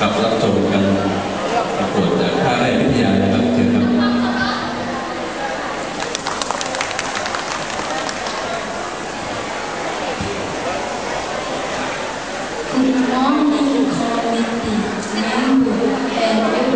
กับรับชมกันประกวดจากค่ายวิทยาครับเชิญครับคุณน้องนี่ข committee member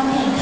Amén.